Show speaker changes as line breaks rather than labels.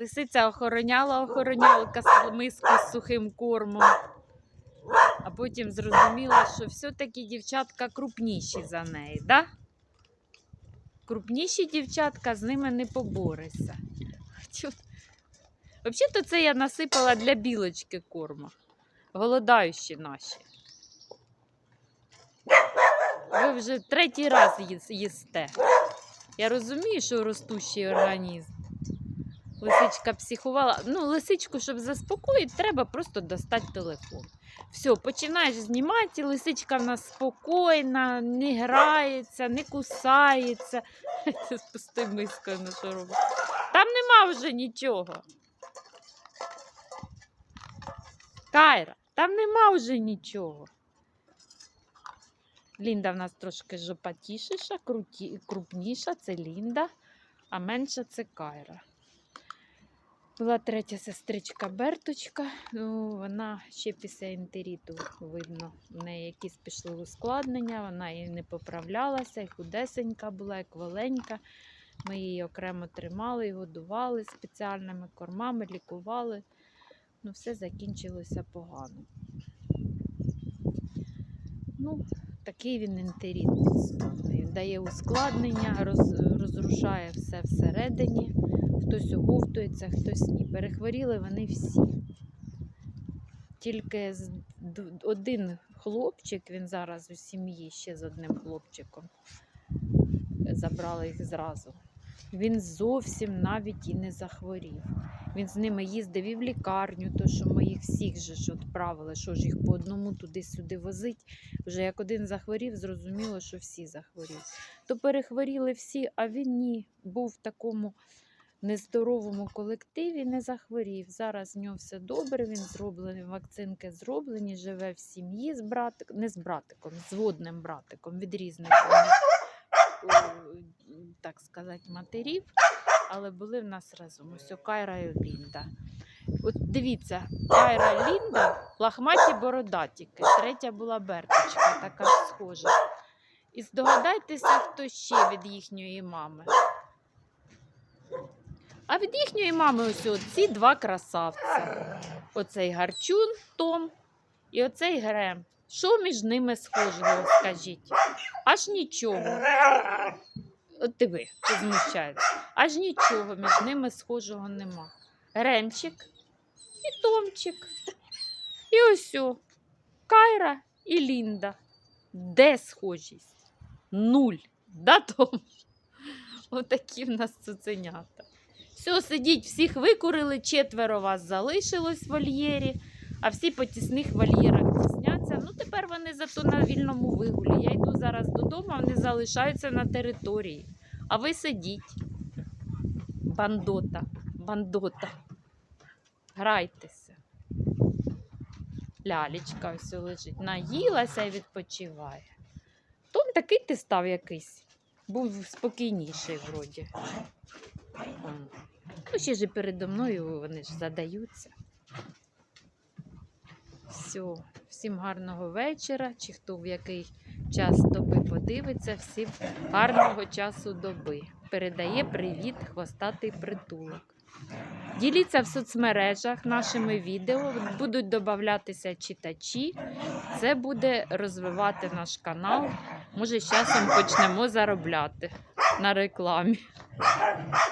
Лисиця охороняла охоронялка миску з сухим кормом. А потім зрозуміла, що все-таки дівчатка крупніші за неї, да? Крупніші дівчатка, з ними не поборешся. Чу- Взагалі-то це я насипала для білочки корма. Голодаючі наші. Ви вже третій раз їсте. Я розумію, що ростущий організм. Лисичка психувала. Ну, лисичку, щоб заспокоїти, треба просто достати телефон. Все, починаєш знімати, і лисичка в нас спокійна, не грається, не кусається. Пустою мискою на що робить. Там нема вже нічого. Кайра, там нема вже нічого. Лінда в нас трошки жопатішіша, крупніша це Лінда, а менша це Кайра. Була третя сестричка Берточка, ну, вона ще після інтеріту видно. В неї якісь пішли ускладнення, вона і не поправлялася, і худесенька була, і кваленька. Ми її окремо тримали і годували спеціальними кормами, лікували. Ну, все закінчилося погано. Ну, такий він інтеріт підступний. Дає ускладнення, роз, розрушає все всередині. Хтось оговтується, хтось ні. Перехворіли вони всі. Тільки один хлопчик, він зараз у сім'ї ще з одним хлопчиком. Забрали їх зразу. Він зовсім навіть і не захворів. Він з ними їздив і в лікарню, то що ми їх всіх же ж відправили, що ж їх по одному туди-сюди возить. Вже як один захворів, зрозуміло, що всі захворіли. То перехворіли всі, а він ні. Був в такому нездоровому колективі, не захворів. Зараз в нього все добре, він зроблений, вакцинки зроблені, живе в сім'ї з братиком, не з братиком, з водним братиком, від різних так сказати, матерів. Але були в нас разом. Ось Кайра і Лінда. От дивіться, Кайра Лінда, лахматі бородатіки. Третя була Берточка, така схожа. І здогадайтеся, хто ще від їхньої мами. А від їхньої мами ось ці два красавця. Оцей гарчун Том і оцей Грем. Що між ними схожого, скажіть? Аж нічого. От диви, ти. Аж нічого між ними схожого нема. Гремчик і Томчик. І ось Кайра і Лінда. Де схожість? Нуль. Да, Том? Отакі в нас цуценята. Все, сидіть, всіх викурили, четверо вас залишилось в вольєрі, а всі по тісних вольєрах тісняться. Ну, тепер вони зато на вільному вигулі. Я йду зараз додому, вони залишаються на території. А ви сидіть. Бандота, бандота. Грайтеся. Лялечка ось лежить. Наїлася і відпочиває. Том такий ти став якийсь. Був спокійніший вроді. Ну, ще ж передо мною вони ж задаються. Все, всім гарного вечора, чи хто в який час доби подивиться, всім гарного часу доби. Передає привіт хвостатий притулок. Діліться в соцмережах нашими відео, будуть додатися читачі. Це буде розвивати наш канал. Може, з часом почнемо заробляти на рекламі.